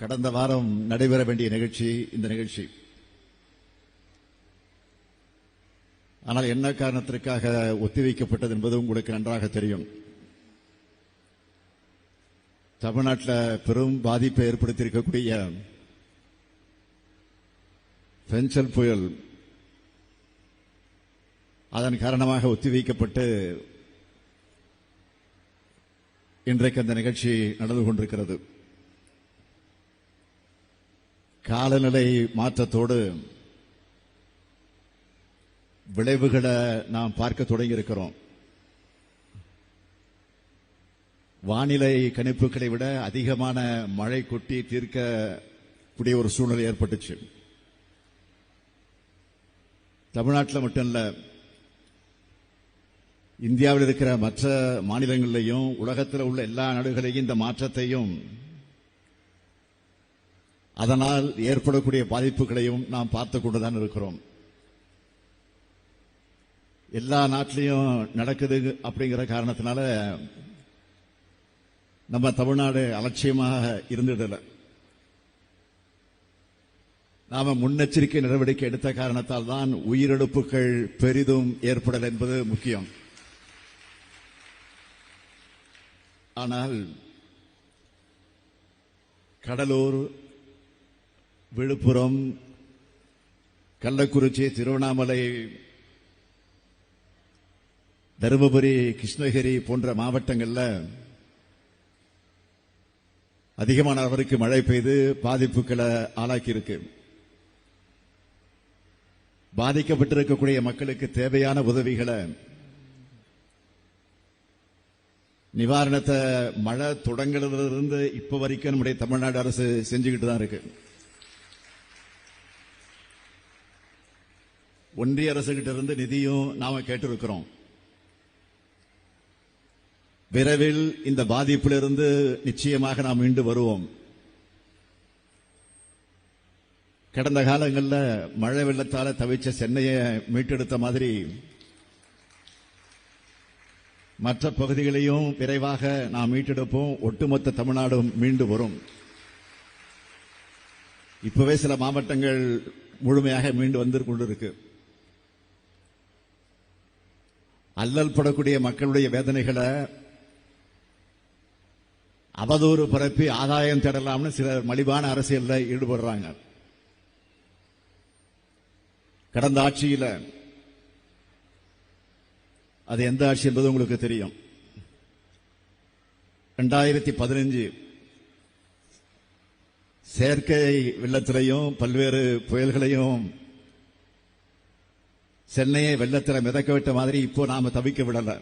கடந்த வாரம் நடைபெற வேண்டிய நிகழ்ச்சி இந்த நிகழ்ச்சி. ஆனால் என்ன காரணத்திற்காக ஒத்திவைக்கப்பட்டது என்பது உங்களுக்கு நன்றாக தெரியும். தமிழ்நாட்டில் பெரும் பாதிப்பை ஏற்படுத்தியிருக்கக்கூடிய பென்சல் புயல் அதன் காரணமாக ஒத்திவைக்கப்பட்டு இன்றைக்கு அந்த நிகழ்ச்சி நடந்து கொண்டிருக்கிறது. காலநிலை மாற்றத்தோடு விளைவுகளை நாம் பார்க்க தொடங்கி இருக்கிறோம் வானிலை கணிப்புகளை விட அதிகமான மழை கொட்டி தீர்க்கக்கூடிய ஒரு சூழ்நிலை ஏற்பட்டுச்சு. தமிழ்நாட்டில் மட்டும் இல்ல இந்தியாவில் இருக்கிற மற்ற மாநிலங்களிலையும் உலகத்தில் உள்ள எல்லா நாடுகளையும் இந்த மாற்றத்தையும் அதனால் ஏற்படக்கூடிய பாதிப்புகளையும் நாம் பார்த்து கொண்டுதான் இருக்கிறோம். எல்லா நாட்டிலையும் நடக்குது அப்படிங்கிற காரணத்தினால நம்ம தமிழ்நாடு அலட்சியமாக இருந்துடல நாம முன்னெச்சரிக்கை நடவடிக்கை எடுத்த காரணத்தால் தான் உயிரிழப்புகள் பெரிதும் ஏற்படல் என்பது முக்கியம். ஆனால் கடலூர் விழுப்புரம் கள்ளக்குறிச்சி திருவண்ணாமலை தருமபுரி கிருஷ்ணகிரி போன்ற மாவட்டங்களில் அதிகமான அளவிற்கு மழை பெய்து பாதிப்புகளை ஆளாக்கியிருக்கு. பாதிக்கப்பட்டிருக்கக்கூடிய மக்களுக்கு தேவையான உதவிகளை நிவாரணத்தை மழை தொடங்குறதிலிருந்து இப்ப வரைக்கும் நம்முடைய தமிழ்நாடு அரசு செஞ்சுக்கிட்டு தான் இருக்கு. ஒன்றிய அரசுகிட்ட இருந்து நிதியும் நாம கேட்டிருக்கிறோம். விரைவில் இந்த பாதிப்பிலிருந்து நிச்சயமாக நாம் மீண்டு வருவோம். கடந்த காலங்களில் மழை வெள்ளத்தால் தவிச்ச சென்னையை மீட்டெடுத்த மாதிரி மற்ற பகுதிகளையும் விரைவாக நாம் மீட்டெடுப்போம். ஒட்டுமொத்த தமிழ்நாடும் மீண்டு வரும். இப்பவே சில மாவட்டங்கள் முழுமையாக மீண்டு வந்து கொண்டிருக்கு. அல்லல் படக்கூடிய மக்களுடைய வேதனைகளை அவதூறு பரப்பி ஆதாயம் தேடலாம்னு சிலர் மலிவான அரசியலில் ஈடுபடுறாங்க. கடந்த ஆட்சியில அது எந்த ஆட்சி என்பது உங்களுக்கு தெரியும். ரெண்டாயிரத்தி பதினஞ்சு செயற்கை வெள்ளத்திலையும் பல்வேறு புயல்களையும் சென்னையை வெள்ளத்தில் மிதக்க விட்ட மாதிரி இப்போ நாம தவிக்க விடல.